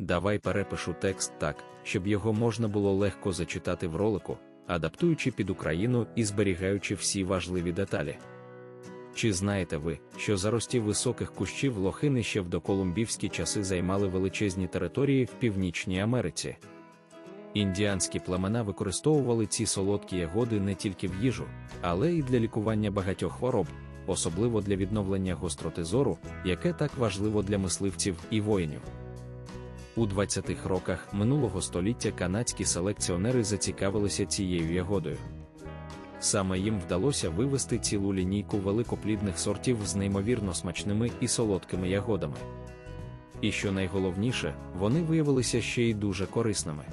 Давай перепишу текст так, щоб його можна було легко зачитати в ролику, адаптуючи під Україну і зберігаючи всі важливі деталі. Чи знаєте ви, що зарості високих кущів лохини ще в доколумбівські часи займали величезні території в Північній Америці? Індіанські племена використовували ці солодкі ягоди не тільки в їжу, але й для лікування багатьох хвороб, особливо для відновлення гостроти зору, яке так важливо для мисливців і воїнів. У 20-х роках минулого століття канадські селекціонери зацікавилися цією ягодою. Саме їм вдалося вивести цілу лінійку великоплідних сортів з неймовірно смачними і солодкими ягодами. І що найголовніше, вони виявилися ще й дуже корисними.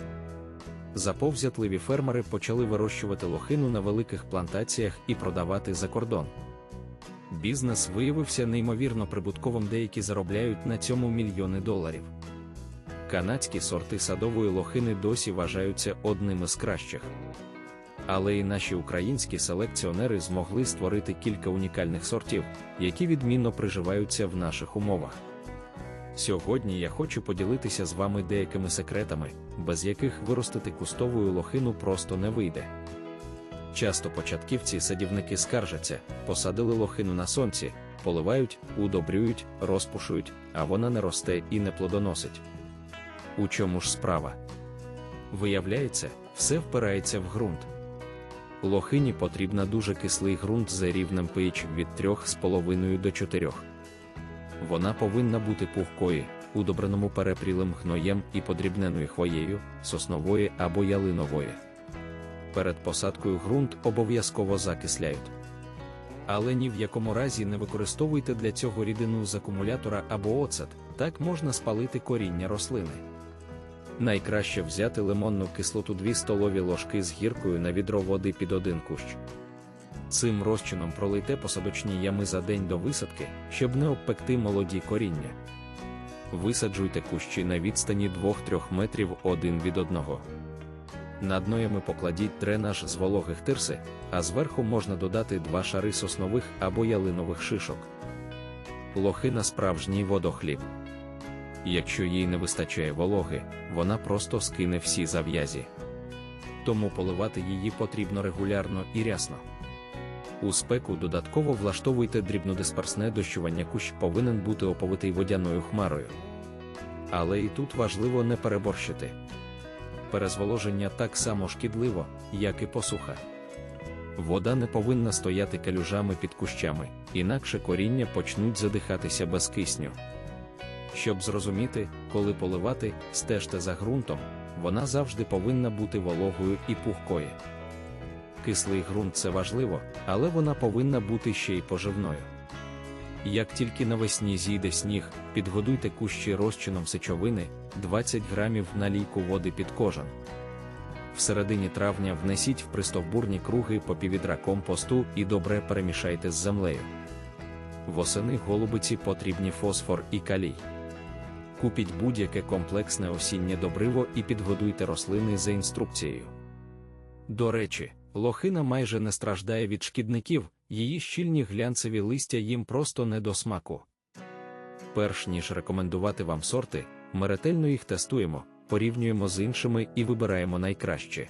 Заповзятливі фермери почали вирощувати лохину на великих плантаціях і продавати за кордон. Бізнес виявився неймовірно прибутковим, деякі заробляють на цьому мільйони доларів. Канадські сорти садової лохини досі вважаються одними з кращих. Але і наші українські селекціонери змогли створити кілька унікальних сортів, які відмінно приживаються в наших умовах. Сьогодні я хочу поділитися з вами деякими секретами, без яких виростити кустову лохину просто не вийде. Часто початківці садівники скаржаться, посадили лохину на сонці, поливають, удобрюють, розпушують, а вона не росте і не плодоносить. У чому ж справа? Виявляється, все впирається в ґрунт. Лохині потрібна дуже кислий ґрунт за рівнем pH від 3,5 до 4. Вона повинна бути пухкою, удобреному перепрілим гноєм і подрібненою хвоєю, соснової або ялинової. Перед посадкою ґрунт обов'язково закисляють. Але ні в якому разі не використовуйте для цього рідину з акумулятора або оцет, так можна спалити коріння рослини. Найкраще взяти лимонну кислоту 2 столові ложки з гіркою на відро води під один кущ. Цим розчином пролийте посадочні ями за день до висадки, щоб не обпекти молоді коріння. Висаджуйте кущі на відстані 2-3 метрів один від одного. Над ноями покладіть дренаж з вологих тирси, а зверху можна додати два шари соснових або ялинових шишок. Лохина справжній водохліб. Якщо їй не вистачає вологи, вона просто скине всі зав'язі. Тому поливати її потрібно регулярно і рясно. У спеку додатково влаштовуйте дрібнодисперсне дощування кущ повинен бути оповитий водяною хмарою. Але і тут важливо не переборщити. Перезволоження так само шкідливо, як і посуха. Вода не повинна стояти калюжами під кущами, інакше коріння почнуть задихатися без кисню. Щоб зрозуміти, коли поливати, стежте за ґрунтом, вона завжди повинна бути вологою і пухкою. Кислий ґрунт це важливо, але вона повинна бути ще й поживною. Як тільки навесні зійде сніг, підгодуйте кущі розчином сечовини 20 грамів на лійку води під кожен. В середині травня внесіть в пристовбурні круги по піввідра компосту і добре перемішайте з землею. Восени голубиці потрібні фосфор і калій. Купіть будь-яке комплексне осіннє добриво і підгодуйте рослини за інструкцією. До речі, лохина майже не страждає від шкідників, її щільні глянцеві листя їм просто не до смаку. Перш ніж рекомендувати вам сорти, ми ретельно їх тестуємо, порівнюємо з іншими і вибираємо найкраще.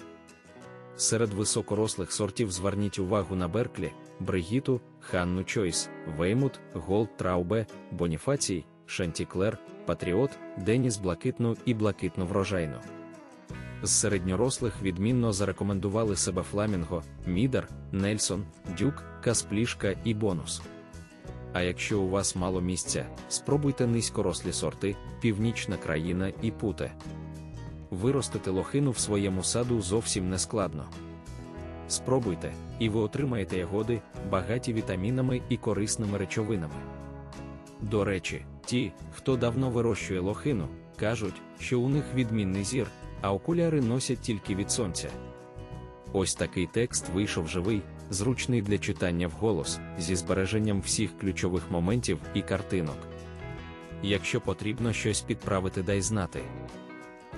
Серед високорослих сортів зверніть увагу на Берклі, Бригіту, Ханну Чойс, Веймут, Голд Траубе, Боніфацій, Шантіклер, Патріот, Деніс Блакитну і Блакитну врожайну. З середньорослих відмінно зарекомендували себе Фламінго, Мідер, Нельсон, Дюк, Касплішка і Бонус. А якщо у вас мало місця, спробуйте низькорослі сорти, північна країна і путе. Виростити лохину в своєму саду зовсім не складно. Спробуйте, і ви отримаєте ягоди, багаті вітамінами і корисними речовинами. До речі, ті, хто давно вирощує лохину, кажуть, що у них відмінний зір, а окуляри носять тільки від сонця. Ось такий текст вийшов живий, зручний для читання вголос, зі збереженням всіх ключових моментів і картинок. Якщо потрібно щось підправити, дай знати.